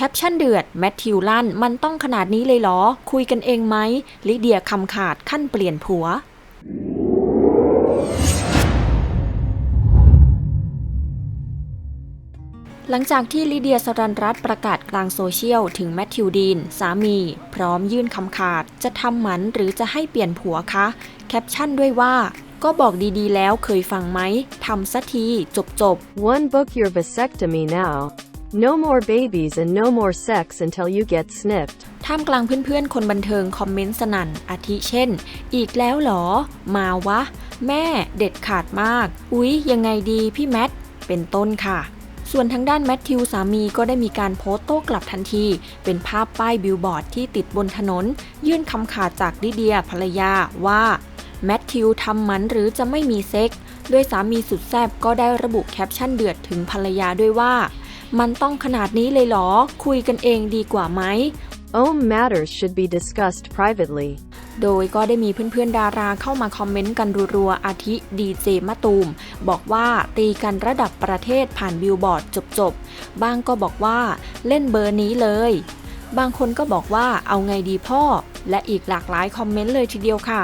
แคปชั่นเดือด แมทธิวลั่น มันต้องขนาดนี้เลยเหรอ คุยกันเองไหม ลิเดียคำขาดขั้นเปลี่ยนผัวหลังจากที่ลิเดียสรันรัตประกาศกลางโซเชียล ถึงแมทธิวดีน สามี พร้อมยื่นคำขาด จะทำหมันหรือจะให้เปลี่ยนผัวคะ แคปชั่นด้วยว่า ก็บอกดีๆแล้วเคยฟังไหมทำสักที จบจบๆ One book your vasectomy now. No more babies and no more sex until you get snipped. ท่ามกลางเพื่อนๆ คนบันเทิงคอมเมนต์สนั่น อาทิเช่น อีกแล้วเหรอ มาวะ แม่เด็ดขาดมาก อุ๊ย ยังไงดีพี่แมท เป็นต้นค่ะ ส่วนทางด้านแมทธิวสามีก็ได้มีการโพสต์โต้กลับทันที เป็นภาพป้ายบิลบอร์ดที่ติดบนถนน ยื่นคำขาดจากลิเดียภรรยาว่าแมทธิวทำมันหรือจะไม่มีเซ็กส์โดยสามีสุดแซ่บก็ได้ระบุแคปชั่นเดือดถึงภรรยาด้วยว่า มันต้องขนาดนี้เลยเหรอ คุยกันเองดีกว่าไหม Ohm matters should be discussed privately. โดยก็ได้มีเพื่อนๆดาราเข้ามาคอมเมนต์กันรัวๆ อาทิดีเจมะตูม บอกว่าตีกันระดับประเทศผ่านบิลบอร์ดจบๆบางก็บอกว่าเล่นเบอร์นี้เลย บางคนก็บอกว่าเอาไงดีพ่อ และอีกหลากหลายคอมเมนต์เลยทีเดียวค่ะ